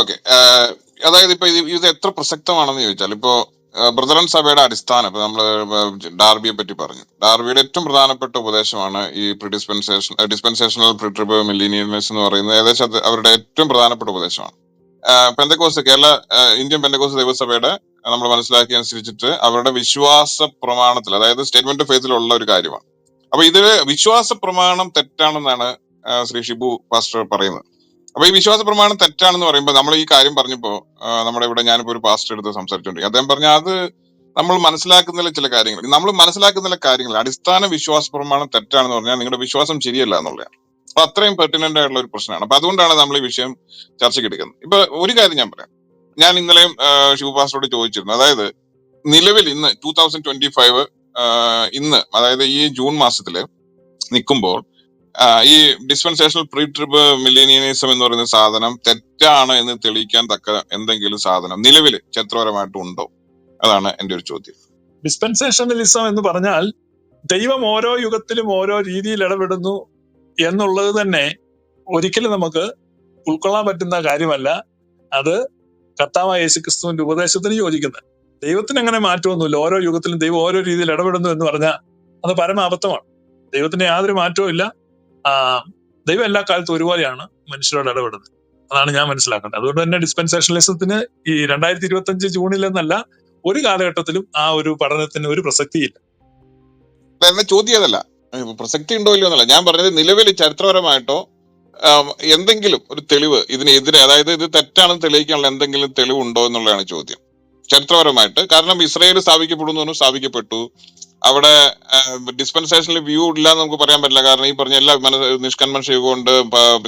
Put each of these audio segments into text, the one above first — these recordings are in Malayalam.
ഓക്കെ അതായത് ഇപ്പൊ ഇത് എത്ര പ്രസക്തമാണെന്ന് ചോദിച്ചാൽ ഇപ്പോ ബ്രദറൻ സഭയുടെ അടിസ്ഥാനം ഇപ്പൊ നമ്മൾ ഡാർബിയെ പറ്റി പറഞ്ഞു. ഡാർബിയുടെ ഏറ്റവും പ്രധാനപ്പെട്ട ഉപദേശമാണ് ഈ പ്രിഡിസ്പെൻസേഷൻ ഡിസ്പെൻസേഷണൽ പ്രിട്രിബ് മില്ലീനിയൽനെസ് എന്ന് പറയുന്നത് ഏകദേശം അവരുടെ ഏറ്റവും പ്രധാനപ്പെട്ട ഉപദേശമാണ്. പെന്തക്കോസ് കേരള ഇന്ത്യൻ പെന്തക്കോസ് ദൈവസഭയുടെ നമ്മൾ മനസ്സിലാക്കിയ അനുസരിച്ചിട്ട് അവരുടെ വിശ്വാസ പ്രമാണത്തിൽ അതായത് സ്റ്റേറ്റ്മെന്റ് ഓഫ് ഫെയ്ത്തിലുള്ള ഒരു കാര്യമാണ്. അപ്പൊ ഇതിൽ വിശ്വാസ പ്രമാണം തെറ്റാണെന്നാണ് ശ്രീ ഷിബു പാസ്റ്റർ പറയുന്നത്. അപ്പൊ ഈ വിശ്വാസ പ്രമാണം തെറ്റാണെന്ന് പറയുമ്പോൾ നമ്മൾ ഈ കാര്യം പറഞ്ഞപ്പോ നമ്മുടെ ഇവിടെ ഞാനിപ്പോ ഒരു പാസ്റ്റർ എടുത്ത് സംസാരിച്ചുണ്ട് അദ്ദേഹം പറഞ്ഞ അത് നമ്മൾ മനസ്സിലാക്കുന്നില്ല ചില കാര്യങ്ങൾ. നമ്മൾ മനസ്സിലാക്കുന്നില്ല കാര്യങ്ങൾ അടിസ്ഥാന വിശ്വാസ പ്രമാണം തെറ്റാണെന്ന് പറഞ്ഞാൽ നിങ്ങളുടെ വിശ്വാസം ശരിയല്ല എന്നുള്ളതാണ്. അപ്പൊ അത്രയും പെർട്ടിനന്റ് ആയിട്ടുള്ള ഒരു പ്രശ്നമാണ്. അപ്പൊ അതുകൊണ്ടാണ് നമ്മൾ ഈ വിഷയം ചർച്ചയ്ക്ക് എടുക്കുന്നത്. ഇപ്പൊ ഒരു കാര്യം ഞാൻ പറയാം. ഞാൻ ഇന്നലെയും ശിവപാസ്റ്ററോട് ചോദിച്ചിരുന്നു. അതായത് നിലവിൽ ഇന്ന് ടൂ തൗസൻഡ് ട്വന്റി ഫൈവ് ഇന്ന് അതായത് ഈ ജൂൺ മാസത്തിൽ നിൽക്കുമ്പോൾ ഈ ഡിസ്പെൻസേഷണൽ പ്രീ ട്രിപ്പ് മില്ലേനിയനിസം എന്ന് പറയുന്ന സാധനം തെറ്റാണ് എന്ന് തെളിയിക്കാൻ തക്ക എന്തെങ്കിലും സാധനം നിലവിൽ ചരിത്രപരമായിട്ട് ഉണ്ടോ? അതാണ് എന്റെ ഒരു ചോദ്യം. ഡിസ്പെൻസേഷണലിസം എന്ന് പറഞ്ഞാൽ ദൈവം ഓരോ യുഗത്തിലും ഓരോ രീതിയിൽ ഇടപെടുന്നു എന്നുള്ളത് തന്നെ ഒരിക്കലും നമുക്ക് ഉൾക്കൊള്ളാൻ പറ്റുന്ന കാര്യമല്ല. അത് കർത്താവായ യേശു ക്രിസ്തുവിന്റെ ഉപദേശത്തിന് യോജിക്കുന്നത്. ദൈവത്തിന് അങ്ങനെ മാറ്റമൊന്നുമില്ല. ഓരോ യുഗത്തിലും ദൈവം ഓരോ രീതിയിൽ ഇടപെടുന്നു എന്ന് പറഞ്ഞാൽ അത് പരമാബദ്ധമാണ്. ദൈവത്തിന് യാതൊരു മാറ്റവും ഇല്ല. ദൈവം എല്ലാ കാലത്തും ഒരുപോലെയാണ് മനുഷ്യരോട് ഇടപെടുന്നത്. അതാണ് ഞാൻ മനസ്സിലാക്കേണ്ടത്. അതുകൊണ്ട് തന്നെ ഡിസ്പെൻസേഷനലിസത്തിന് ഈ രണ്ടായിരത്തി ഇരുപത്തി അഞ്ച് ജൂണിൽ എന്നല്ല ഒരു കാലഘട്ടത്തിലും ആ ഒരു പഠനത്തിന് ഒരു പ്രസക്തിയില്ല. എന്നെ എന്റെ ചോദ്യം അതല്ല. ഏഹ് പ്രസക്തി ഉണ്ടോ ഇല്ലയോ എന്നല്ല. ഞാൻ പറഞ്ഞത് നിലവിൽ ചരിത്രപരമായിട്ടോ എന്തെങ്കിലും ഒരു തെളിവ് ഇതിനെതിരെ അതായത് ഇത് തെറ്റാണെന്ന് തെളിയിക്കാനുള്ള എന്തെങ്കിലും തെളിവുണ്ടോ എന്നുള്ളതാണ് ചോദ്യം. ചരിത്രപരമായിട്ട്. കാരണം ഇസ്രയേൽ സ്ഥാപിക്കപ്പെടുന്നു സ്ഥാപിക്കപ്പെട്ടു. അവിടെ ഡിസ്പെൻസേഷനിൽ വ്യൂ ഇല്ല എന്ന് നമുക്ക് പറയാൻ പറ്റില്ല. കാരണം ഈ പറഞ്ഞ എല്ലാ നിഷ്കന്മൻഷ യുഗമുണ്ട്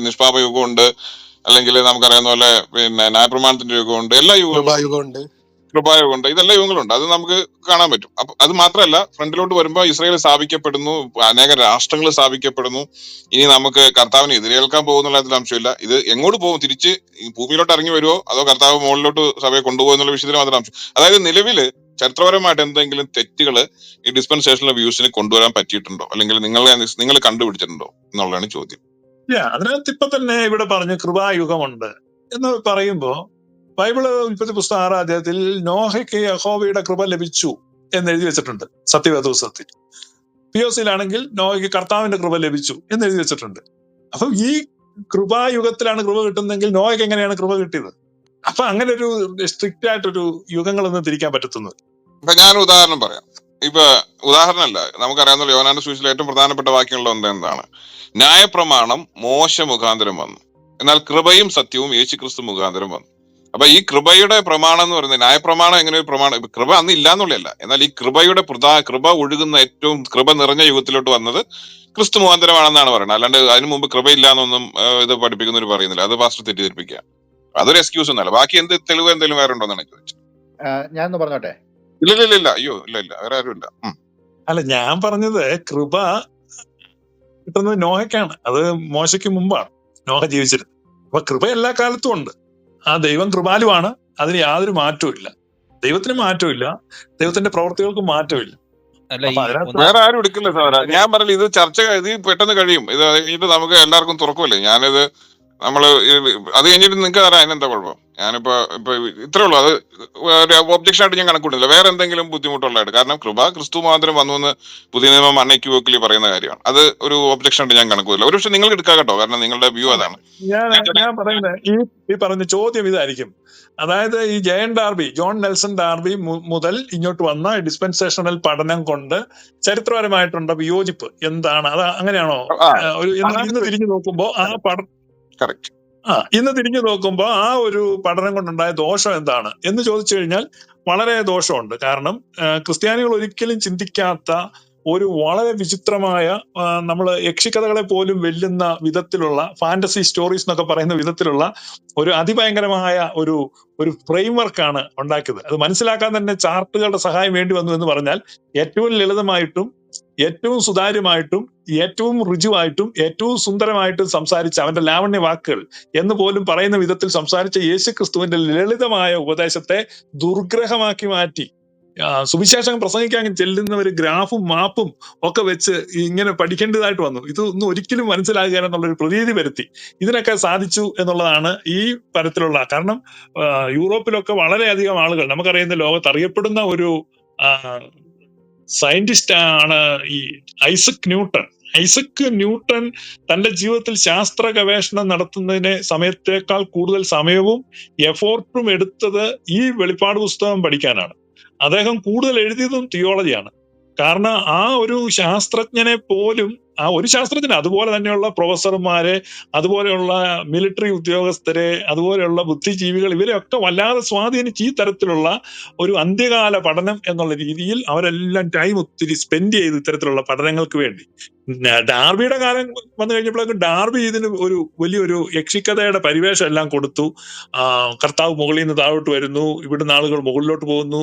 നിഷ്പാപ യുഗമുണ്ട് അല്ലെങ്കിൽ നമുക്കറിയാവുന്ന പോലെ പിന്നെ ന്യായപ്രമാണത്തിന്റെ യുഗമുണ്ട് എല്ലാ യുഗവും കൃപായുഗമുണ്ട് കൃപായുഗമുണ്ട് ഇതെല്ലാം യുഗങ്ങളുണ്ട്. അത് നമുക്ക് കാണാൻ പറ്റും. അപ്പൊ അത് മാത്രമല്ല ഫ്രണ്ടിലോട്ട് വരുമ്പോൾ ഇസ്രയേൽ സ്ഥാപിക്കപ്പെടുന്നു അനേക രാഷ്ട്രങ്ങൾ സ്ഥാപിക്കപ്പെടുന്നു. ഇനി നമുക്ക് കർത്താവിനെ എതിരേൽക്കാൻ പോകുന്നുള്ള അതിൽ അംശമില്ല ഇത് എങ്ങോട്ട് പോകും? തിരിച്ച് ഭൂമിയിലോട്ട് ഇറങ്ങി വരുമോ അതോ കർത്താവ് മുകളിലോട്ട് സഭയെ കൊണ്ടുപോകുന്ന എന്നുള്ള വിഷയത്തിൽ മാത്രം അംശം അതായത് നിലവിൽ ചരിത്രപരമായിട്ട് എന്തെങ്കിലും തെറ്റുകൾ ഈ ഡിസ്പെൻസേഷനിലെ വ്യൂസിന് കൊണ്ടുവരാൻ പറ്റിയിട്ടുണ്ടോ? അല്ലെങ്കിൽ നിങ്ങൾ നിങ്ങൾ കണ്ടുപിടിച്ചിട്ടുണ്ടോ എന്നുള്ളതാണ് ചോദ്യം. അതിനകത്ത് ഇപ്പൊ തന്നെ ഇവിടെ പറഞ്ഞു കൃപായുഗമുണ്ട് എന്ന് പറയുമ്പോ ബൈബിൾ ഉൽപ്പത്തി പുസ്തകം ആറാം അധ്യായത്തിൽ നോഹയ്ക്ക് യഹോവയുടെ കൃപ ലഭിച്ചു എന്ന് എഴുതി വെച്ചിട്ടുണ്ട് സത്യവേദോത്സവത്തിൽ പി ഒ സിയിലാണെങ്കിൽ നോഹയ്ക്ക് കർത്താവിന്റെ കൃപ ലഭിച്ചു എന്ന് എഴുതി വെച്ചിട്ടുണ്ട്. അപ്പൊ ഈ കൃപായുഗത്തിലാണ് കൃപ കിട്ടുന്നതെങ്കിൽ നോഹയ്ക്ക് എങ്ങനെയാണ് കൃപ കിട്ടിയത്? അപ്പൊ അങ്ങനെ ഒരു സ്ട്രിക്റ്റ് ആയിട്ടൊരു യുഗങ്ങളൊന്നും തിരിക്കാൻ പറ്റത്തുന്നു ഇപ്പൊ ഞാൻ ഉദാഹരണം പറയാം. ഇപ്പൊ ഉദാഹരണമല്ല നമുക്കറിയാവുന്ന യോനാന്റെ സൂചിയിൽ ഏറ്റവും പ്രധാനപ്പെട്ട വാക്യങ്ങളിൽ ഒന്ന് എന്താണ്? ന്യായപ്രമാണം മോശ മുഖാന്തരം വന്നു. എന്നാൽ കൃപയും സത്യവും യേശു ക്രിസ്തു മുഖാന്തരം വന്നു. അപ്പൊ ഈ കൃപയുടെ പ്രമാണം എന്ന് പറയുന്നത് ന്യായപ്രമാണം എങ്ങനെ ഒരു പ്രമാണം കൃപ അന്ന് ഇല്ലാന്നുള്ളതല്ല. എന്നാൽ ഈ കൃപയുടെ പ്രധാ കൃപ ഒഴുകുന്ന ഏറ്റവും കൃപ നിറഞ്ഞ യുഗത്തിലോട്ട് വന്നത് ക്രിസ്തു മുഖാന്തരമാണെന്നാണ് പറയുന്നത്. അല്ലാണ്ട് അതിനു മുമ്പ് കൃപ ഇല്ലാന്നൊന്നും ഏഹ്, ഇത് പഠിപ്പിക്കുന്നവർ പറയുന്നില്ല. അത് പാസ്റ്റർ തെറ്റിദ്ധരിപ്പിക്കുക അതൊരു എക്സ്ക്യൂസ് ഒന്നല്ല ബാക്കി എന്ത് തെളിവ് എന്തെങ്കിലും വേറെ ഉണ്ടോ എന്നാണ് ചോദിച്ചത്. ഞാനൊന്ന് പറഞ്ഞോട്ടെ? ഇല്ല ഇല്ല ഇല്ല ഇല്ല അയ്യോ ഇല്ല ഇല്ല വേറെ ആരും ഇല്ല അല്ല ഞാൻ പറഞ്ഞത് കൃപ കിട്ടുന്നത് നോഹയ്ക്കാണ്. അത് മോശയ്ക്ക് മുമ്പാണ്. നോഹ ജീവിച്ചിരുന്നത്. അപ്പൊ കൃപ എല്ലാ കാലത്തും ഉണ്ട്. ആ ദൈവം കൃപാലുവാണ്. അതിന് യാതൊരു മാറ്റവും ഇല്ല. ദൈവത്തിന് മാറ്റവും ഇല്ല ദൈവത്തിന്റെ പ്രവർത്തികൾക്കും മാറ്റവും ഒന്ന് വേറെ ആരും എടുക്കില്ല സാറ. ഞാൻ പറഞ്ഞില്ല ഇത് ചർച്ച ഇത് പെട്ടെന്ന് കഴിയും. ഇത് ഇത് നമുക്ക് എല്ലാവർക്കും തുറക്കുമല്ലേ? ഞാനിത് നമ്മൾ അത് കഴിഞ്ഞിട്ട് നിങ്ങൾക്ക് തരാം അതിനെന്താ കുഴപ്പം? ഞാനിപ്പോ ഇപ്പൊ ഇത്രേ ഉള്ളൂ. അത് ഒരു ഒബ്ജക്ഷൻ ആയിട്ട് ഞാൻ കണക്കൂട്ടുന്നില്ല വേറെ എന്തെങ്കിലും ബുദ്ധിമുട്ടുള്ളതായിട്ട്. കാരണം കൃപ ക്രിസ്തു മാത്രം വന്നു എന്ന് പുതിയ നിയമം അൺഎക്യുവോക്കലി പറയുന്ന കാര്യമാണ്. അത് ഒരു ഒബ്ജക്ഷൻ ആയിട്ട് ഞാൻ കണക്കൂട്ടില്ല ഒരു പക്ഷെ നിങ്ങൾക്ക് എടുക്കാം കേട്ടോ കാരണം നിങ്ങളുടെ വ്യൂ അതാണ്. ഞാൻ ഞാൻ പറയുന്നത് ഈ ഈ പറഞ്ഞ ചോദ്യം ഇതായിരിക്കും. അതായത് ഈ Jayan Darby John Nelson Darby മുതൽ ഇങ്ങോട്ട് വന്ന ഡിസ്പെൻസേഷണൽ പഠനം കൊണ്ട് ചരിത്രപരമായിട്ടുള്ള വിയോജിപ്പ് എന്താണ്? അത് അങ്ങനെയാണോ? ഒരു ഇന്ന് തിരിഞ്ഞു നോക്കുമ്പോ ആ പഠ കറക്റ്റ് ആ ഇന്ന് തിരിഞ്ഞു നോക്കുമ്പോൾ ആ ഒരു പഠനം കൊണ്ടുണ്ടായ ദോഷം എന്താണ്? എന്ന് ചോദിച്ചു കഴിഞ്ഞാൽ വളരെ ദോഷമുണ്ട്. കാരണം ക്രിസ്ത്യാനികൾ ഒരിക്കലും ചിന്തിക്കാത്ത ഒരു വളരെ വിചിത്രമായ നമ്മൾ യക്ഷിക്കഥകളെ പോലും വെല്ലുന്ന വിധത്തിലുള്ള ഫാന്റസി സ്റ്റോറീസ് എന്നൊക്കെ പറയുന്ന വിധത്തിലുള്ള ഒരു അതിഭയങ്കരമായ ഒരു ഒരു ഫ്രെയിം വർക്കാണ് ഉണ്ടാക്കിയത്. അത് മനസ്സിലാക്കാൻ തന്നെ ചാർട്ടുകളുടെ സഹായം വേണ്ടി വന്നു എന്ന് പറഞ്ഞാൽ ഏറ്റവും ലളിതമായിട്ടും ഏറ്റവും സുതാര്യമായിട്ടും ഏറ്റവും ഋജുവായിട്ടും ഏറ്റവും സുന്ദരമായിട്ടും സംസാരിച്ച അവന്റെ ലാവണ്യ വാക്കുകൾ എന്ന് പോലും പറയുന്ന വിധത്തിൽ സംസാരിച്ച യേശു ക്രിസ്തുവിന്റെ ലളിതമായ ഉപദേശത്തെ ദുർഗ്രഹമാക്കി മാറ്റി. സുവിശേഷം പ്രസംഗിക്കാൻ ചെല്ലുന്നവർ ഗ്രാഫും മാപ്പും ഒക്കെ വെച്ച് ഇങ്ങനെ പഠിക്കേണ്ടതായിട്ട് വന്നു. ഇതൊന്നും ഒരിക്കലും മനസ്സിലാകുക എന്നുള്ളൊരു പ്രതീതി വരുത്തി. ഇതിനൊക്കെ സാധിച്ചു എന്നുള്ളതാണ് ഈ തരത്തിലുള്ള കാരണം യൂറോപ്പിലൊക്കെ വളരെയധികം ആളുകൾ നമുക്കറിയുന്ന ലോകത്ത് അറിയപ്പെടുന്ന ഒരു സയന്റിസ്റ്റ് ആണ് ഈ ഐസക് ന്യൂട്ടൺ. ഐസക് ന്യൂട്ടൺ തന്റെ ജീവിതത്തിൽ ശാസ്ത്ര ഗവേഷണം നടത്തുന്നതിന് സമയത്തേക്കാൾ കൂടുതൽ സമയവും എഫോർട്ടും എടുത്തത് ഈ വെളിപ്പാട് പുസ്തകം പഠിക്കാനാണ്. അദ്ദേഹം കൂടുതൽ എഴുതിയതും തിയോളജിയാണ്. കാരണം ആ ഒരു ശാസ്ത്രജ്ഞനെ പോലും ആ ഒരു ശാസ്ത്രജ്ഞൻ അതുപോലെ തന്നെയുള്ള പ്രൊഫസർമാരെ അതുപോലെയുള്ള മിലിറ്ററി ഉദ്യോഗസ്ഥരെ അതുപോലെയുള്ള ബുദ്ധിജീവികൾ ഇവരെയൊക്കെ വല്ലാതെ സ്വാധീനിച്ച് ഈ തരത്തിലുള്ള ഒരു അന്ത്യകാല പഠനം എന്നുള്ള രീതിയിൽ അവരെല്ലാം ടൈം ഒത്തിരി സ്പെൻഡ് ചെയ്ത് ഇത്തരത്തിലുള്ള പഠനങ്ങൾക്ക് വേണ്ടി. ഡാർബിയുടെ കാലം വന്നു കഴിഞ്ഞപ്പോഴേക്കും ഡാർബി ഇതിന് ഒരു വലിയൊരു യക്ഷിക്കഥയുടെ പരിവേഷം എല്ലാം കൊടുത്തു കർത്താവ് മുകളിൽ നിന്ന് താഴോട്ട് വരുന്നു ഇവിടുന്ന് ആളുകൾ മുകളിലോട്ട് പോകുന്നു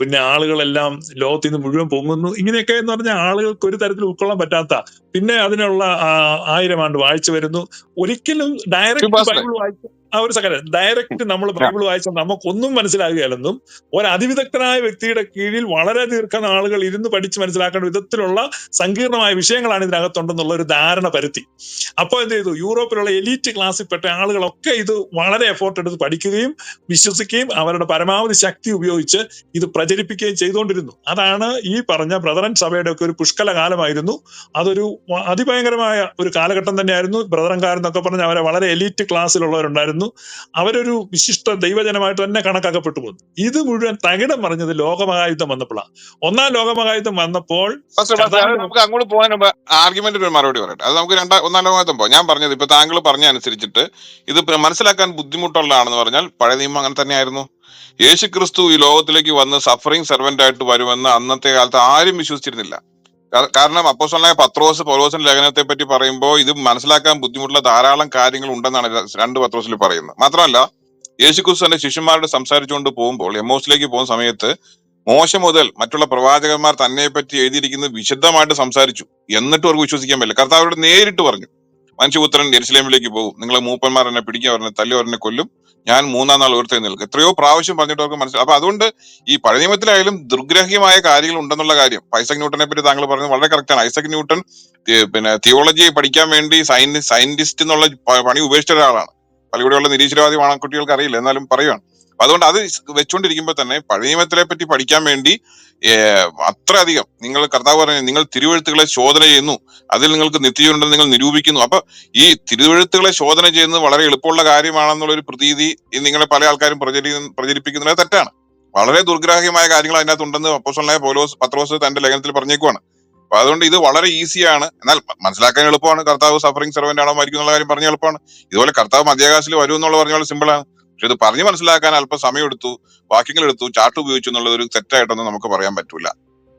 പിന്നെ ആളുകളെല്ലാം ലോകത്തിൽ നിന്ന് മുഴുവൻ പൊങ്ങുന്നു. ഇങ്ങനെയൊക്കെ എന്ന് പറഞ്ഞാൽ ആളുകൾക്ക് ഒരു തരത്തിൽ ഉൾക്കൊള്ളാൻ പറ്റാത്ത പിന്നെ അതിനുള്ള ആയിരം ആണ്ട് വായിച്ചു വരുന്നു. ഒരിക്കലും ഡയറക്റ്റ് ബൈബിൾ വായിച്ചു ആ ഒരു ഡയറക്റ്റ് നമ്മൾ ബൈബിൾ വായിച്ചാൽ നമുക്കൊന്നും മനസ്സിലാകുകയല്ലെന്നും ഒരു അതിവിദഗ്ധനായ വ്യക്തിയുടെ കീഴിൽ വളരെ ദീർഘനാളുകൾ ഇരുന്ന് പഠിച്ച് മനസ്സിലാക്കേണ്ട വിധത്തിലുള്ള സങ്കീർണമായ വിഷയങ്ങളാണ് ഇതിനകത്തുണ്ടെന്നുള്ള ഒരു ധാരണ പരുത്തി. അപ്പോൾ എന്ത് ചെയ്തു? യൂറോപ്പിലുള്ള എലീറ്റ് ക്ലാസ്സിൽ പെട്ട ആളുകളൊക്കെ ഇത് വളരെ എഫോർട്ട് എടുത്ത് പഠിക്കുകയും വിശ്വസിക്കുകയും അവരുടെ പരമാവധി ശക്തി ഉപയോഗിച്ച് ഇത് പ്രചരിപ്പിക്കുകയും ചെയ്തുകൊണ്ടിരുന്നു. അതാണ് ഈ പറഞ്ഞ ബ്രദറൻ സഭയുടെ ഒക്കെ ഒരു പുഷ്കല കാലമായിരുന്നു. അതൊരു അതിഭയങ്കരമായ ഒരു കാലഘട്ടം തന്നെയായിരുന്നു. ബ്രദറൻകാരെന്നൊക്കെ പറഞ്ഞ അവരെ വളരെ എലീറ്റ് ക്ലാസ്സിലുള്ളവരുണ്ടായിരുന്നു. അവരൊരു വിശിഷ്ട ദൈവജനമായിട്ട് തന്നെ കണക്കാക്കപ്പെട്ടു പോകുന്നു ഇത് മുഴുവൻ തകിടം പറഞ്ഞത് ലോകമഹായുദ്ധം വന്നപ്പോഴാണ് ഒന്നാം ലോകമഹായുദ്ധം വന്നപ്പോൾ നമുക്ക് അങ്ങോട്ട് പോകാൻ ആർഗ്യുമെന്റ് ഒരു മറുപടി പറയട്ടെ. അത് നമുക്ക് രണ്ടാം ഒന്നാം ലോകത്തും പോകാം ഞാൻ പറഞ്ഞത് ഇപ്പൊ താങ്കൾ പറഞ്ഞ അനുസരിച്ചിട്ട് ഇത് മനസ്സിലാക്കാൻ ബുദ്ധിമുട്ടുള്ളതാണെന്ന് പറഞ്ഞാൽ പഴയ നിയമം അങ്ങനെ തന്നെയായിരുന്നു. യേശു ക്രിസ്തു ഈ ലോകത്തിലേക്ക് വന്ന് സഫറിങ് സെർവന്റ് ആയിട്ട് വരുമെന്ന് അന്നത്തെ കാലത്ത് ആരും വിശ്വസിച്ചിരുന്നില്ല. കാരണം അപ്പോസ്തലനായ പത്രോസ് പൗലോസിന്റെ ലേഖനത്തെ പറ്റി പറയുമ്പോൾ ഇത് മനസ്സിലാക്കാൻ ബുദ്ധിമുട്ടുള്ള ധാരാളം കാര്യങ്ങൾ ഉണ്ടെന്നാണ് രണ്ട് പത്രോസിൽ പറയുന്നത്. മാത്രമല്ല യേശു ക്രിസ്തു തന്റെ ശിഷ്യന്മാരോട് സംസാരിച്ചുകൊണ്ട് പോകുമ്പോൾ എമോസിലേക്ക് പോകുന്ന സമയത്ത് മോശം മുതൽ മറ്റുള്ള പ്രവാചകന്മാർ തന്നെ പറ്റി എഴുതിയിരിക്കുന്നത് വിശദമായിട്ട് സംസാരിച്ചു. എന്നിട്ടും അവർക്ക് വിശ്വസിക്കാൻ പറ്റില്ല. കർത്താവരോട് നേരിട്ട് പറഞ്ഞു. മനുഷ്യപുത്രൻ എരിശിലേമിലേക്ക് പോകും. നിങ്ങളെ മൂപ്പന്മാർ എന്നെ പിടിക്കുക അവരെ തല്ലി അവരെ കൊല്ലും. ഞാൻ മൂന്നാം നാൾ ഉയർത്തി നിൽക്കും. എത്രയോ പ്രാവശ്യം പറഞ്ഞിട്ട് അവർക്ക് മനസ്സിലാവും അപ്പൊ അതുകൊണ്ട് ഈ പഴയ നിയമത്തിലായാലും ദുർഗ്രഹ്യമായ കാര്യങ്ങൾ ഉണ്ടെന്നുള്ള കാര്യം. ഐസക് ന്യൂട്ടനെ പറ്റി താങ്കൾ പറഞ്ഞത് വളരെ കറക്റ്റാണ് ഐസക് ന്യൂട്ടൻ പിന്നെ തിയോളജി പഠിക്കാൻ വേണ്ടി സയന്റി സയന്റിസ്റ്റ് എന്നുള്ള പണി ഉപേക്ഷിച്ച ഒരാളാണ്. പലവിടെയുള്ള നിരീശ്വരവാദി കുട്ടികൾക്ക് അറിയില്ല എന്നാലും പറയുകയാണ് അതുകൊണ്ട് അത് വെച്ചുകൊണ്ടിരിക്കുമ്പോൾ തന്നെ പഴയ നിയമത്തിലെ പറ്റി പഠിക്കാൻ വേണ്ടി അത്രയധികം. നിങ്ങൾ കർത്താവ് പറഞ്ഞു നിങ്ങൾ തിരുവഴുത്തുകളെ ശോധന ചെയ്യുന്നു അതിൽ നിങ്ങൾക്ക് നിത്യജീവനുണ്ടെന്ന് നിങ്ങൾ നിരൂപിക്കുന്നു. അപ്പൊ ഈ തിരുവഴുത്തുകളെ ശോധന ചെയ്യുന്നത് വളരെ എളുപ്പമുള്ള കാര്യമാണെന്നുള്ള ഒരു പ്രതീതി നിങ്ങളെ പല ആൾക്കാരും പ്രചരി പ്രചരിപ്പിക്കുന്നത് തെറ്റാണ്. വളരെ ദുർഗ്രാഹ്യമായ കാര്യങ്ങൾ അതിനകത്ത് ഉണ്ടെന്ന് അപ്പോസ്തലനായ പൗലോസ് പത്രോസ് തന്റെ ലേഖനത്തിൽ പറഞ്ഞേക്കുവാണ്. അപ്പൊ അതുകൊണ്ട് ഇത് വളരെ ഈസിയാണ്. എന്നാൽ മനസ്സിലാക്കാൻ എളുപ്പമാണ്. കർത്താവ് സഫറിംഗ് സെർവന്റ് ആണോ മരിക്കും എന്നുള്ള കാര്യം പറഞ്ഞ എളുപ്പമാണ്. ഇതുപോലെ കർത്താവ് മധ്യാകാശത്തിൽ വരും എന്നുള്ള പറഞ്ഞ സിമ്പിൾ ആണ്. പക്ഷെ ഇത് പറഞ്ഞു മനസ്സിലാക്കാൻ അല്പം സമയം എടുത്തു വാക്യങ്ങൾ എടുത്തു ചാർട്ട് ഉപയോഗിച്ചു എന്നുള്ള ഒരു തെറ്റായിട്ടൊന്നും നമുക്ക് പറയാൻ പറ്റൂല.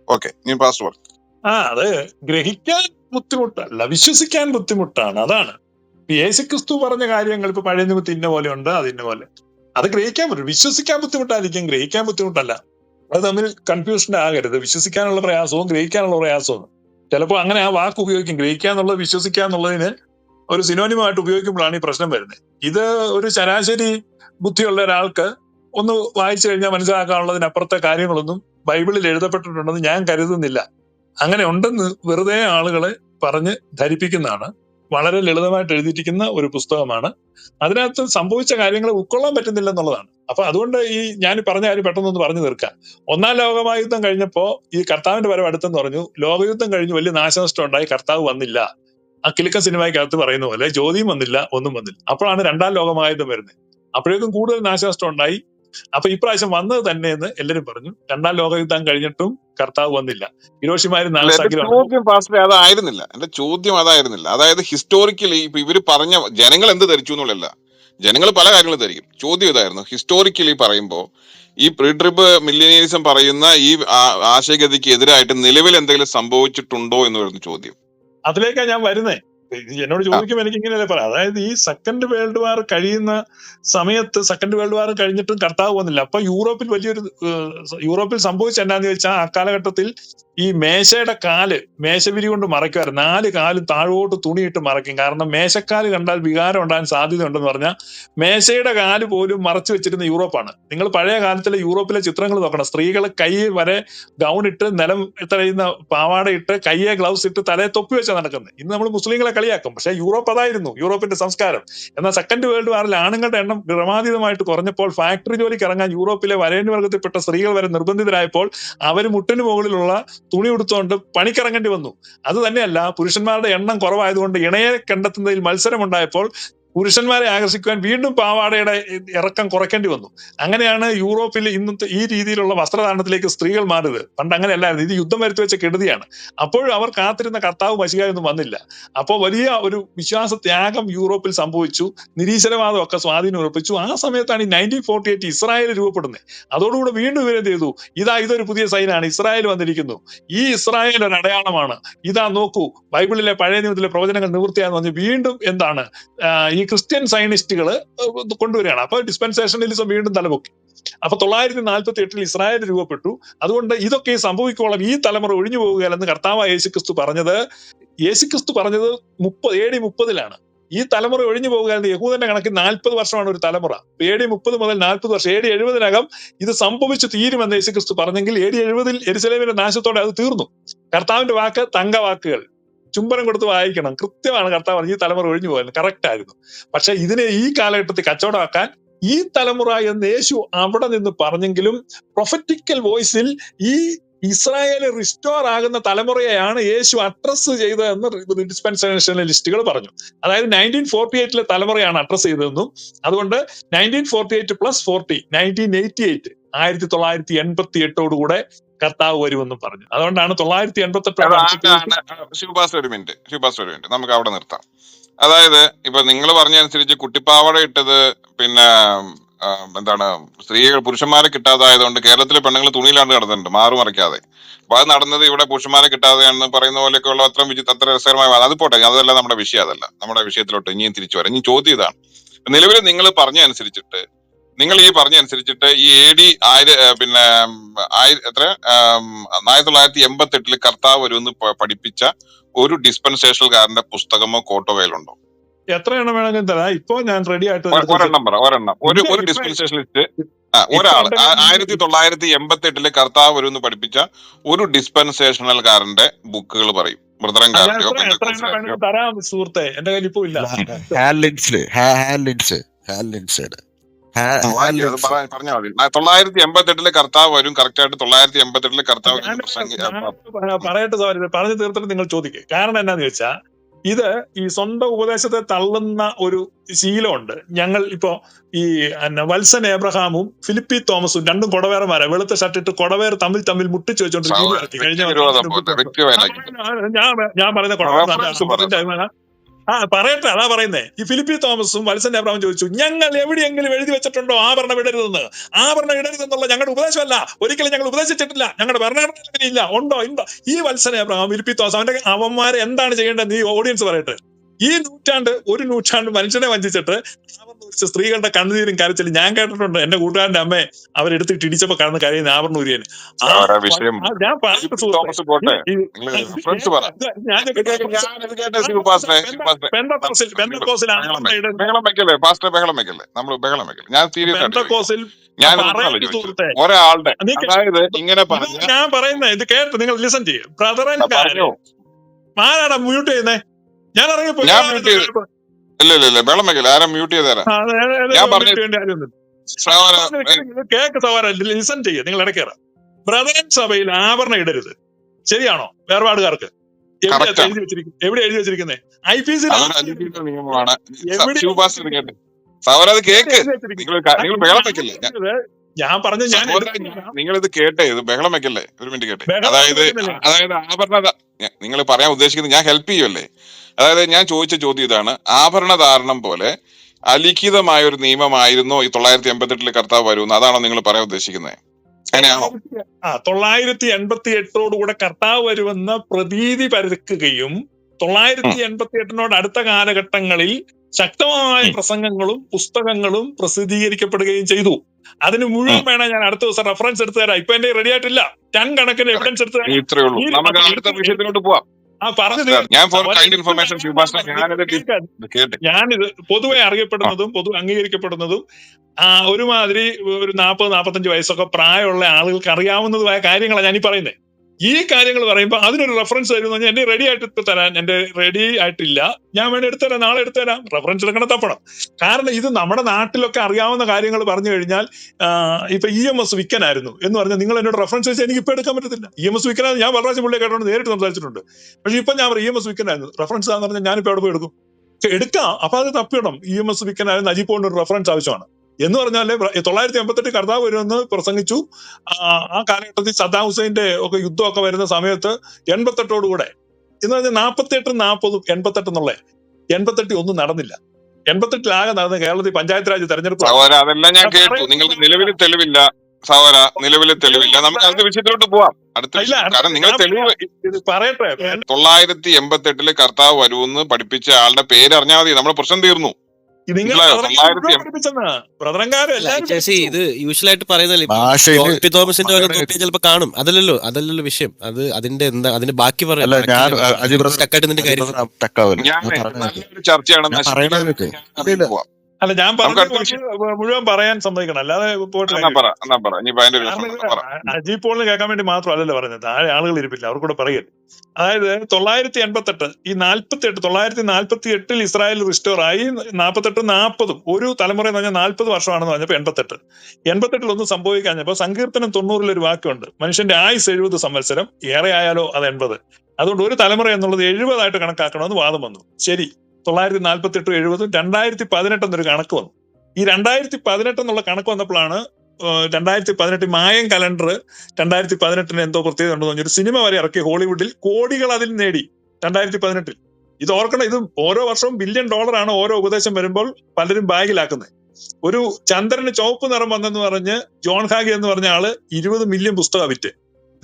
ഓക്കെ പാസ്റ്റ് പറഞ്ഞു ആ അത് ഗ്രഹിക്കാൻ ബുദ്ധിമുട്ടല്ല വിശ്വസിക്കാൻ ബുദ്ധിമുട്ടാണ് അതാണ്. യേശുക്രിസ്തു പറഞ്ഞ കാര്യങ്ങൾ ഇപ്പൊ പഴയ നിമിത്തം ഇന്ന പോലെ ഉണ്ട് അത് ഇന്ന പോലെ. അത് ഗ്രഹിക്കാൻ പറ്റും വിശ്വസിക്കാൻ ബുദ്ധിമുട്ടായിരിക്കും ഗ്രഹിക്കാൻ ബുദ്ധിമുട്ടല്ല. അത് തമ്മിൽ കൺഫ്യൂഷൻ ആകരുത് വിശ്വസിക്കാനുള്ള പ്രയാസവും ഗ്രഹിക്കാനുള്ള പ്രയാസവും. ചിലപ്പോൾ അങ്ങനെ ആ വാക്ക് ഉപയോഗിക്കും ഗ്രഹിക്കുക എന്നുള്ളത് ഒരു സിനോനിമായിട്ട് ഉപയോഗിക്കുമ്പോഴാണ് ഈ പ്രശ്നം വരുന്നത്. ഇത് ഒരു ശരാശരി ബുദ്ധിയുള്ള ഒരാൾക്ക് ഒന്ന് വായിച്ചു കഴിഞ്ഞാൽ മനസ്സിലാക്കാനുള്ളതിനപ്പുറത്തെ കാര്യങ്ങളൊന്നും ബൈബിളിൽ എഴുതപ്പെട്ടിട്ടുണ്ടെന്ന് ഞാൻ കരുതുന്നില്ല. അങ്ങനെ ഉണ്ടെന്ന് വെറുതെ ആളുകളെ പറഞ്ഞ് ധരിപ്പിക്കുന്നതാണ്. വളരെ ലളിതമായിട്ട് എഴുതിയിരിക്കുന്ന ഒരു പുസ്തകമാണ്. അതിനകത്ത് സംഭവിച്ച കാര്യങ്ങൾ ഉൾക്കൊള്ളാൻ പറ്റുന്നില്ല എന്നുള്ളതാണ്. അപ്പൊ അതുകൊണ്ട് ഈ ഞാൻ പറഞ്ഞ കാര്യം പെട്ടെന്നൊന്ന് പറഞ്ഞു തീർക്കാം. ഒന്നാം ലോകമഹായുദ്ധം കഴിഞ്ഞപ്പോ ഈ കർത്താവിന്റെ വരവ് അടുത്തെന്ന് പറഞ്ഞു. ലോകയുദ്ധം കഴിഞ്ഞ് വലിയ നാശനഷ്ടം ഉണ്ടായി. കർത്താവ് വന്നില്ല. ആ കിലുക്ക സിനിമയ്ക്കകത്ത് പറയുന്ന പോലെ ജ്യോതിയും വന്നില്ല ഒന്നും വന്നില്ല. അപ്പോഴാണ് രണ്ടാം ലോകമഹായുദ്ധം വരുന്നത്. അപ്പോഴേക്കും കൂടുതൽ നാശനഷ്ടം ഉണ്ടായി. അപ്പൊ ഇപ്രാവശ്യം വന്നത് തന്നെ എന്ന് എല്ലാരും പറഞ്ഞു. രണ്ടാം ലോകയുദ്ധം കഴിഞ്ഞിട്ടും കർത്താവ് വന്നില്ല. ഹിരോഷിമാരും ചോദ്യം പാസ്റ്റർ അതായിരുന്നില്ല എന്റെ ചോദ്യം അതായിരുന്നില്ല. അതായത് ഹിസ്റ്റോറിക്കലി ഇപ്പൊ ഇവർ പറഞ്ഞ ജനങ്ങൾ എന്ത് ധരിച്ചു എന്നുള്ളല്ല ജനങ്ങൾ പല കാര്യങ്ങളും ധരിക്കും. ചോദ്യം ഇതായിരുന്നു. ഹിസ്റ്റോറിക്കലി പറയുമ്പോൾ ഈ പ്രീ ട്രിപ്പ് മില്ലിനിയലിസം പറയുന്ന ഈ ആശയഗതിക്ക് എതിരായിട്ട് നിലവിൽ എന്തെങ്കിലും സംഭവിച്ചിട്ടുണ്ടോ എന്ന് വരുന്ന ചോദ്യം. അതിലേക്കാ ഞാൻ വരുന്നേ. എന്നോട് ചോദിക്കും എനിക്ക് ഇങ്ങനെയല്ലേ പറയാം. അതായത് ഈ സെക്കൻഡ് വേൾഡ് വാർ കഴിയുന്ന സമയത്ത് സെക്കൻഡ് വേൾഡ് വാർ കഴിഞ്ഞിട്ടും കർത്താവ് വന്നില്ല. അപ്പൊ യൂറോപ്പിൽ വലിയൊരു യൂറോപ്പിൽ സംഭവിച്ച എന്നാന്ന് ചോദിച്ചാൽ ആ കാലഘട്ടത്തിൽ ഈ മേശയുടെ കാൽ മേശവിരി കൊണ്ട് മറയ്ക്കുമായിരുന്നു നാല് കാലും താഴോട്ട് തുണിയിട്ട് മറയ്ക്കും. കാരണം മേശക്കാൽ കണ്ടാൽ വികാരം ഉണ്ടാകാൻ സാധ്യതയുണ്ടെന്ന് പറഞ്ഞാൽ മേശയുടെ കാൽ പോലും മറച്ചു വെച്ചിരുന്ന യൂറോപ്പാണ്. നിങ്ങൾ പഴയ കാലത്തിലെ യൂറോപ്പിലെ ചിത്രങ്ങൾ നോക്കണം. സ്ത്രീകൾ കൈ വരെ ഗൗൺ ഇട്ട് നിലം ഇത്രയുന്ന പാവാട ഇട്ട് കയ്യെ ഗ്ലൗസ് ഇട്ട് തലയെ തൊപ്പി വെച്ചാൽ നടക്കുന്നത് ഇന്ന് നമ്മൾ മുസ്ലിങ്ങളെ കളിയാക്കും. പക്ഷേ യൂറോപ്പ് അതായിരുന്നു യൂറോപ്പിന്റെ സംസ്കാരം. എന്നാൽ സെക്കൻഡ് വേൾഡ് വാറിൽ ആണുങ്ങളുടെ എണ്ണം ക്രമാതീതമായിട്ട് കുറഞ്ഞപ്പോൾ ഫാക്ടറി ജോലിക്ക് ഇറങ്ങാൻ യൂറോപ്പിലെ വരേണ്യ വർഗത്തിൽപ്പെട്ട സ്ത്രീകൾ വരെ നിർബന്ധിതരായപ്പോൾ അവർ മുട്ടിന് മുകളിലുള്ള തുണി ഉടുത്തുകൊണ്ട് പണിക്കിറങ്ങേണ്ടി വന്നു. അത് തന്നെയല്ല പുരുഷന്മാരുടെ എണ്ണം കുറവായതുകൊണ്ട് ഇണയെ കണ്ടെത്തുന്നതിൽ മത്സരമുണ്ടായപ്പോൾ പുരുഷന്മാരെ ആകർഷിക്കുവാൻ വീണ്ടും പാവാടയുടെ ഇറക്കം കുറയ്ക്കേണ്ടി വന്നു. അങ്ങനെയാണ് യൂറോപ്പിൽ ഇന്നത്തെ ഈ രീതിയിലുള്ള വസ്ത്രധാരണത്തിലേക്ക് സ്ത്രീകൾ മാറിയത്. പണ്ട് അങ്ങനെയല്ലായിരുന്നു. ഇത് യുദ്ധം വരുത്തി വെച്ച കെടുതിയാണ്. അപ്പോഴും അവർ കാത്തിരുന്ന കർത്താവ് മഷികായൊന്നും വന്നില്ല. അപ്പോൾ വലിയ ഒരു വിശ്വാസ ത്യാഗം യൂറോപ്പിൽ സംഭവിച്ചു. നിരീശ്വരവാദം ഒക്കെ സ്വാധീനം ഉറപ്പിച്ചു. ആ സമയത്താണ് ഈ നയന്റീൻ ഫോർട്ടി എയ്റ്റ് ഇസ്രായേൽ രൂപപ്പെടുന്നത്. അതോടുകൂടെ വീണ്ടും ഇവരെന്ത് ചെയ്തു? ഇതാ ഇതൊരു പുതിയ സൈനാണ്. ഇസ്രായേൽ വന്നിരിക്കുന്നു. ഈ ഇസ്രായേൽ ഒരു അടയാളമാണ്. ഇതാ നോക്കൂ. ബൈബിളിലെ പഴയ നിയമത്തിലെ പ്രവചനങ്ങൾ നിവൃത്തിയാന്ന് പറഞ്ഞ് വീണ്ടും എന്താണ്? ഈ ക്രിസ്ത്യൻ സയനിസ്റ്റുകൾ കൊണ്ടുവരികയാണ്. അപ്പൊ ഡിസ്പെൻസേഷനലിസം വീണ്ടും തലപൊക്കി. അപ്പൊ തൊള്ളായിരത്തി നാൽപ്പത്തി എട്ടിൽ ഇസ്രായേൽ രൂപപ്പെട്ടു. അതുകൊണ്ട് ഇതൊക്കെ സംഭവിക്കോളം ഈ തലമുറ ഒഴിഞ്ഞു പോവുകയല്ലെന്ന് കർത്താവ് യേശുക്രിസ്തു പറഞ്ഞത്. യേശുക്രിസ്തു പറഞ്ഞത് മുപ്പത് ഡി മുപ്പതിലാണ്. ഈ തലമുറ ഒഴിഞ്ഞു പോകുകയാണ് യഹൂദന്റെ കണക്കിൽ നാൽപ്പത് വർഷമാണ് ഒരു തലമുറ. എ ഡി മുപ്പത് മുതൽ നാൽപ്പത് വർഷം എ ഡി എഴുപതിനകം ഇത് സംഭവിച്ചു തീരുമെന്ന് യേശുക്രിസ്തു പറഞ്ഞെങ്കിൽ എ ഡി എഴുപതിൽ എരിസലേമിന്റെ നാശത്തോടെ അത് തീർന്നു. കർത്താവിന്റെ വാക്ക് തങ്കവാക്കുകൾ. ചുംബനം കൊടുത്ത് വായിക്കണം. കൃത്യമാണ് കർത്താവ് പറഞ്ഞു ഈ തലമുറ ഒഴിഞ്ഞു പോകാൻ. കറക്റ്റ് ആയിരുന്നു. പക്ഷെ ഇതിനെ ഈ കാലഘട്ടത്തിൽ കച്ചവടമാക്കാൻ ഈ തലമുറ എന്ന് യേശു അവിടെ നിന്ന് പറഞ്ഞെങ്കിലും പ്രൊഫറ്റിക്കൽ വോയിസിൽ ഈ ഇസ്രായേൽ റിസ്റ്റോർ ആകുന്ന തലമുറയെയാണ് യേശു അഡ്രസ് ചെയ്തതെന്ന് ഡിസ്പെൻസേഷനലിസ്റ്റുകൾ പറഞ്ഞു. അതായത് നയന്റീൻ ഫോർട്ടി എയ്റ്റിലെ തലമുറയാണ് അഡ്രസ് ചെയ്തതെന്നും അതുകൊണ്ട് nineteen forty eight plus forty nineteen eighty eight ആയിരത്തി തൊള്ളായിരത്തി എൺപത്തി എട്ടോടുകൂടെ കർത്താവ് വരുമെന്നും പറഞ്ഞു. അതുകൊണ്ടാണ് തൊള്ളായിരത്തി എൺപത്തി ശിവപാസ് ഒരു മിനിറ്റ് ശിവപാസ് ഒരു മിനിറ്റ്. നമുക്ക് അവിടെ നിർത്താം. അതായത് ഇപ്പൊ നിങ്ങൾ പറഞ്ഞനുസരിച്ച് കുട്ടിപ്പാവട ഇട്ടത് പിന്നെ എന്താണ് സ്ത്രീകൾ പുരുഷന്മാരെ കിട്ടാതായതുകൊണ്ട് കേരളത്തിലെ പെണ്ണുങ്ങൾ തുണിയിലാണ്ട് കിടന്നിട്ടുണ്ട് മാറു മറിക്കാതെ. അപ്പൊ അത് നടന്നത് ഇവിടെ പുരുഷന്മാരെ കിട്ടാതെയാണെന്ന് പറയുന്ന പോലെയൊക്കെയുള്ള അത്ര വിചിത്ര അത്ര രസകരമായ. അത് പോട്ടെ അതല്ല നമ്മുടെ വിഷയം അതല്ല. നമ്മുടെ വിഷയത്തിലോട്ട് ഇനിയും തിരിച്ചു വരാം. ഇനി ചോദ്യം ഇതാണ്. നിലവിൽ നിങ്ങൾ പറഞ്ഞ അനുസരിച്ചിട്ട് നിങ്ങൾ ഈ പറഞ്ഞ അനുസരിച്ചിട്ട് ഈ എ ഡി ആയിര പിന്നെ ആയിര എത്ര? ആയിരത്തി തൊള്ളായിരത്തി എൺപത്തി എട്ടിൽ കർത്താവ് ഒരു പഠിപ്പിച്ച ഒരു ഡിസ്പെൻസേഷൻകാരന്റെ പുസ്തകമോ കോട്ടോ കയ്യിലുണ്ടോ? എത്ര എണ്ണം വേണമെങ്കിലും തരാം. ഇപ്പൊ ഞാൻ റെഡി ആയിട്ട് ഒരെണ്ണം പറ ഒരെണ്ണം. ഒരു ഒരു ഡിസ്പെൻസേഷനിസ്റ്റ് ഒരാൾ ആയിരത്തി തൊള്ളായിരത്തി എൺപത്തി എട്ടിൽ കർത്താവ് ഒരു പഠിപ്പിച്ച ഒരു ഡിസ്പെൻസേഷണൽകാരന്റെ ബുക്കുകൾ പറയും. തരാം സുഹൃത്തെ. എന്റെ കയ്യിൽ ഇപ്പൊ ഇല്ല. ഹാലിൻസ് ഹാലിൻസ് ഹാലിൻസ് മതി. തൊള്ളായിരത്തി എൺപത്തി എട്ടിൽ കർത്താവ് വരും കറക്റ്റ് ആയിട്ട് തൊള്ളായിരത്തി എൺപത്തി എട്ടിൽ കർത്താവ് പറയട്ടെ സൗകര്യം പറഞ്ഞു തീർത്തിട്ട് നിങ്ങൾ ചോദിക്കുക കാരണം എന്നാന്ന് ചോദിച്ചാ ഇത് ഈ സ്വന്തം ഉപദേശത്തെ തള്ളുന്ന ഒരു ശീലമുണ്ട്. ഞങ്ങൾ ഇപ്പോ ഈ വത്സൻ ഏബ്രഹാമും ഫിലിപ്പി തോമസും രണ്ടും കൊടവേറമാരാ വെളുത്ത ഷർട്ട് ഇട്ട് കൊടവേർ തമ്മിൽ തമ്മിൽ മുട്ടിച്ചു വെച്ചോണ്ട് കഴിഞ്ഞ ഞാൻ ഞാൻ പറയുന്ന. കൊടവേർ ആ പറയട്ടെ അതാ പറയുന്നേ. ഈ ഫിലിപ്പി തോമസും വത്സൻ അബ്രാഹം ചോദിച്ചു ഞങ്ങൾ എവിടെയെങ്കിലും എഴുതി വെച്ചിട്ടുണ്ടോ ആഭരണം ഇടരുതെന്ന്? ആഭരണം ഇടരുതെന്നുള്ള ഞങ്ങളുടെ ഉപദേശമല്ല. ഒരിക്കലും ഞങ്ങൾ ഉപദേശിച്ചിട്ടില്ല. ഞങ്ങളുടെ ഭരണഘടന ഇല്ല. ഉണ്ടോ? ഉണ്ടോ ഈ വത്സൻ അബ്രാഹം ഫിലിപ്പി തോമസ് അവന്റെ അവന്മാരെ എന്താണ് ചെയ്യേണ്ടത് ഈ ഓഡിയൻസ് പറയട്ടെ. ഈ നൂറ്റാണ്ട് ഒരു നൂറ്റാണ്ട് മനുഷ്യനെ വഞ്ചിച്ചിട്ട് ആഭരണം ധരിച്ച സ്ത്രീകളുടെ കണ്ണുനീരും കരച്ചിലും ഞാൻ കേട്ടിട്ടുണ്ട്. എന്റെ കൂട്ടുകാരന്റെ അമ്മയെ അവരെടുത്തിട്ട് ഇടിച്ചപ്പോ കടന്ന് കരയുന്ന ആഭരണം ഉരിയന്. ആ വിഷയം ഞാൻ ഒരാളുടെ അതായത് ഇങ്ങനെ പറഞ്ഞ ഞാൻ പറയുന്നത് ഇത് കേട്ട് നിങ്ങൾ ലിസൺ ചെയ്യും. പറഞ്ഞോ. ആരാടാ മ്യൂട്ട് ചെയ്യുന്നേ? ഞാൻ. ഇല്ല ഇല്ല ഇല്ല ബഹളം വെക്കല്ലേ ആരാ മ്യൂട്ട് ചെയ്ത് തരാം? ഞാൻ പറഞ്ഞു. കേക്ക് സവാര ലിസൺ ചെയ്യുക നിങ്ങൾ ഇടയ്ക്കേറാം ബ്രദറൻ സഭയിൽ ആഭരണം ഇടരുത്. ശരിയാണോ? വേർപാടുകാർക്ക്. എവിടെ. എഴുതി വെച്ചിരിക്കുന്നത് എവിടെ എഴുതി വെച്ചിരിക്കുന്നത് ഐ പി സി നിയമമാണ് അത് കേക്ക്. നിങ്ങൾ നിങ്ങൾ വെക്കല്ലേ ഞാൻ- പറഞ്ഞു ഞാൻ നിങ്ങൾ ഇത് കേട്ടേ ഇത് ബഹളം വെക്കല്ലേ ഒരു മിനിറ്റ് കേട്ടെ. ബഹളം അതായത് വെക്കുന്നില്ല. അതായത് ആഭരണ നിങ്ങൾ പറയാൻ ഉദ്ദേശിക്കുന്നത് ഞാൻ ഹെൽപ്പ് ചെയ്യുമല്ലേ അതായത് ഞാൻ ചോദിച്ച ചോദ്യം ഇതാണ്. ആഭരണ ധാരണം പോലെ അലിഖിതമായ ഒരു നിയമമായിരുന്നു ഈ തൊള്ളായിരത്തി എൺപത്തി എട്ടിൽ കർത്താവ് വരുമെന്ന്. അതാണോ നിങ്ങൾ പറയാൻ ഉദ്ദേശിക്കുന്നത് അങ്ങനെയാണോ? ആ തൊള്ളായിരത്തി എൺപത്തി എട്ടോടുകൂടെ കർത്താവ് വരുമെന്ന പ്രതീതി പരക്കുകയും തൊള്ളായിരത്തി എൺപത്തി എട്ടിനോട് അടുത്ത കാലഘട്ടങ്ങളിൽ ശക്തമായ ഉം. പ്രസംഗങ്ങളും പുസ്തകങ്ങളും പ്രസിദ്ധീകരിക്കപ്പെടുകയും ചെയ്തു. അതിന് മുഴുവൻ വേണം ഞാൻ അടുത്ത ദിവസം റെഫറൻസ് എടുത്തു തരാം. ഇപ്പൊ എന്റെ റെഡി ആയിട്ടില്ല. ടൺ കണക്കിന് എവിഡൻസ് എടുത്തു തരാം. ഞാനിത് പൊതുവെ അറിയപ്പെടുന്നതും പൊതു അംഗീകരിക്കപ്പെടുന്നതും ഒരുമാതിരി ഒരു നാൽപ്പത് നാൽപ്പത്തഞ്ച് വയസ്സൊക്കെ പ്രായമുള്ള ആളുകൾക്ക് അറിയാവുന്നതുമായ കാര്യങ്ങളാണ് ഞാനീ പറയുന്നത് ഈ കാര്യങ്ങൾ പറയുമ്പോൾ അതിനൊരു റെഫറൻസ് തരുമെന്ന് പറഞ്ഞാൽ എന്റെ റെഡി ആയിട്ട് തരാൻ എന്റെ റെഡി ആയിട്ടില്ല. ഞാൻ വേണ്ടി എടുത്തുതരാം നാളെ എടുത്തുതരാം. റെഫറൻസ് എടുക്കണം തപ്പണം. കാരണം ഇത് നമ്മുടെ നാട്ടിലൊക്കെ അറിയാവുന്ന കാര്യങ്ങൾ പറഞ്ഞു കഴിഞ്ഞാൽ ഇപ്പൊ ഇ എം എസ് വിൽക്കാനായിരുന്നു എന്ന് പറഞ്ഞാൽ നിങ്ങൾ എന്നോട് റെഫറൻസ് വെച്ചാൽ എനിക്ക് ഇപ്പൊ എടുക്കാൻ പറ്റത്തില്ല. ഇ എം എസ് വിൽക്കാനായിരുന്നു. ഞാൻ വളരെ പുള്ളിയെ കേട്ടോണ്ട് നേരിട്ട് സംസാരിച്ചിട്ടുണ്ട്. പക്ഷെ ഇപ്പൊ ഞാൻ ഇ എം എസ് വിൽക്കാനായിരുന്നു. റെഫറൻസ് ആണെന്ന് പറഞ്ഞാൽ ഞാനിപ്പോ എവിടെ പോയി എടുക്കും? എടുക്കാം. അപ്പൊ അത് തപ്പിടണം. ഇ എം എസ് വിൽക്കാനായിരുന്നു. അജിപ്പോണ്ട് ഒരു റെഫറൻസ് ആവശ്യമാണ്. എന്ന് പറഞ്ഞാൽ തൊള്ളായിരത്തി എൺപത്തെട്ട് കർത്താവ് വരുമെന്ന് പ്രസംഗിച്ചു. ആ കാലഘട്ടത്തിൽ സദ്ദാം ഹുസൈന്റെ ഒക്കെ യുദ്ധമൊക്കെ വരുന്ന സമയത്ത് എൺപത്തെട്ടോടുകൂടെ എന്ന് പറഞ്ഞാൽ നാൽപ്പത്തെട്ടും നാൽപ്പതും എൺപത്തെട്ട് എന്നുള്ള എൺപത്തെട്ട് ഒന്നും നടന്നില്ല. എൺപത്തെട്ടിലാകെ നടന്ന കേരളത്തിൽ പഞ്ചായത്ത് രാജ് തെരഞ്ഞെടുപ്പ്. അതെല്ലാം ഞാൻ കേട്ടു. നിങ്ങൾ നിങ്ങൾക്ക് നിലവിൽ തെളിവില്ല. സഹോദര നിലവിൽ തെളിവില്ല. നമുക്ക് അടുത്ത വിഷയത്തിലോട്ട് പോവാം. അടുത്ത കാരണം നിങ്ങൾ തെളിവ് പറയട്ടെ തൊള്ളായിരത്തി എൺപത്തി എട്ടിൽ കർത്താവ് വരുമെന്ന് പഠിപ്പിച്ച ആളുടെ പേര് അറിഞ്ഞാൽ മതി. നമ്മുടെ പ്രശ്നം തീർന്നു. ചേച്ചി ഇത് യൂഷ്വൽ ആയിട്ട് പറയുന്നതല്ലേ ഇപ്പൊ ഭാഷയിൽ പി തോമസിന്റെ ഓരോ തൊപ്പി ചിലപ്പോ കാണും. അതല്ലല്ലോ അതല്ലല്ലോ വിഷയം. അത് അതിന്റെ എന്താ അതിന്റെ ബാക്കി പറയാം. ചർച്ചയാണ് അല്ല ഞാൻ പറഞ്ഞ് മുഴുവൻ പറയാൻ സമ്മതിക്കണം. അല്ലാതെ അജീബ് പോളിന് കേൾക്കാൻ വേണ്ടി മാത്രമല്ലല്ലോ പറഞ്ഞത്. താഴെ ആളുകൾ ഇരിപ്പില്ല. അവർ കൂടെ പറയല്ലേ അതായത് തൊള്ളായിരത്തി എൺപത്തെട്ട് ഈ നാൽപ്പത്തി എട്ട് തൊള്ളായിരത്തി നാൽപ്പത്തി എട്ടിൽ ഇസ്രായേൽ റിസ്റ്റോർ ആയി നാൽപ്പത്തെട്ട് നാൽപ്പതും ഒരു തലമുറ എന്ന് പറഞ്ഞാൽ നാൽപ്പത് വർഷമാണെന്ന് പറഞ്ഞപ്പോൾ എൺപത്തെട്ട്. എൺപത്തെട്ടിൽ ഒന്നും സംഭവിക്കാഞ്ഞപ്പോൾ സങ്കീർത്തനം തൊണ്ണൂറിൽ ഒരു വാക്കുണ്ട് മനുഷ്യന്റെ ആയുസ് എഴുപത് സംവത്സരം ഏറെ ആയാലോ അത് എൺപത്. അതുകൊണ്ട് ഒരു തലമുറ എന്നുള്ളത് എഴുപതായിട്ട് കണക്കാക്കണമെന്ന് വാദം വന്നു. ശരി. തൊള്ളായിരത്തി നാൽപ്പത്തി എട്ടും എഴുപതും രണ്ടായിരത്തി പതിനെട്ട് എന്നൊരു കണക്ക് വന്നു. ഈ രണ്ടായിരത്തി പതിനെട്ട് എന്നുള്ള കണക്ക് വന്നപ്പോഴാണ് രണ്ടായിരത്തി പതിനെട്ട് മായൻ കലണ്ടർ രണ്ടായിരത്തി പതിനെട്ടിന് എന്തോ പ്രത്യേകത ഉണ്ടെന്ന് പറഞ്ഞൊരു സിനിമ വരെ ഇറക്കി ഹോളിവുഡിൽ കോടികൾ അതിൽ നേടി രണ്ടായിരത്തി പതിനെട്ടിൽ ഇത് ഓർക്കണം ഇത് ഓരോ വർഷവും ബില്യൺ ഡോളറാണ് ഓരോ ഉപദേശം വരുമ്പോൾ പലരും ബാഗിലാക്കുന്നത്. ഒരു ചന്ദ്രന് ചുവപ്പ് നിറം വന്നെന്ന് പറഞ്ഞ് ജോൺ ഹാഗി എന്ന് പറഞ്ഞ ആൾ ഇരുപത് മില്യൺ പുസ്തകം വിറ്റ്.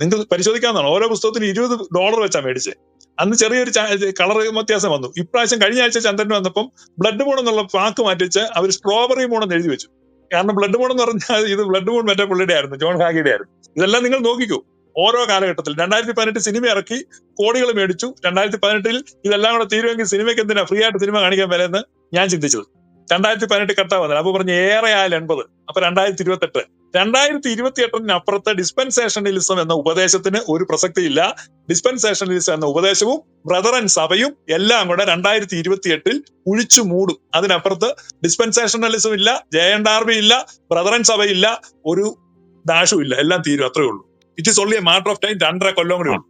നിങ്ങൾക്ക് പരിശോധിക്കാവുന്നതാണ്. ഓരോ പുസ്തകത്തിന് ഇരുപത് ഡോളർ വെച്ചാണ് മേടിച്ചത് അന്ന് ചെറിയൊരു കളർ വ്യത്യാസം വന്നു. ഇപ്രാവശ്യം കഴിഞ്ഞ ആഴ്ച ചന്ദ്രൻ വന്നപ്പം ബ്ലഡ് മൂൺ എന്നുള്ള വാക്ക് മാറ്റിച്ച് അവർ സ്ട്രോബെറി മൂൺ എന്ന് എഴുതി വെച്ചു. കാരണം ബ്ലഡ് മൂൺ എന്ന് പറഞ്ഞാൽ ഇത് ബ്ലഡ് മൂൺ മറ്റേ പുള്ളിയുടെ ആയിരുന്നു ജോൺ ഹാഗിയുടെ ആയിരുന്നു. ഇതെല്ലാം നിങ്ങൾ നോക്കിക്കൂ. ഓരോ കാലഘട്ടത്തിൽ രണ്ടായിരത്തി പതിനെട്ട് സിനിമ ഇറക്കി കോടികൾ മേടിച്ചു. രണ്ടായിരത്തി പതിനെട്ടിൽ ഇതെല്ലാം കൂടെ തീരുമെങ്കിൽ സിനിമയ്ക്ക് എന്തിനാ ഫ്രീ ആയിട്ട് സിനിമ കാണിക്കാൻ വിലയെന്ന് ഞാൻ ചിന്തിച്ചത്. രണ്ടായിരത്തി പതിനെട്ട് കട്ടാ വന്നത് അപ്പൊ പറഞ്ഞു ഏറെ ആയാലും എൺപത്. അപ്പൊ രണ്ടായിരത്തി ഇരുപത്തെട്ട് രണ്ടായിരത്തി ഇരുപത്തി എട്ടിനപ്പുറത്തെ ഡിസ്പെൻസേഷനലിസം എന്ന ഉപദേശത്തിന് ഒരു പ്രസക്തിയില്ല. ഡിസ്പെൻസേഷണലിസം എന്ന ഉപദേശവും ബ്രദറൻ സഭയും എല്ലാം കൂടെ രണ്ടായിരത്തി ഇരുപത്തി എട്ടിൽ ഒഴിച്ചു മൂടും. അതിനപ്പുറത്ത് ഡിസ്പെൻസേഷനലിസം ഇല്ല ജെ എൻ ഡാർബി ഇല്ല ബ്രദറൻ സഭയില്ല ഒരു ഡാഷും ഇല്ല. എല്ലാം തീരും അത്രേ ഉള്ളൂ. It is only a matter of time രണ്ടര കൊല്ലം കൂടി ഉള്ളൂ.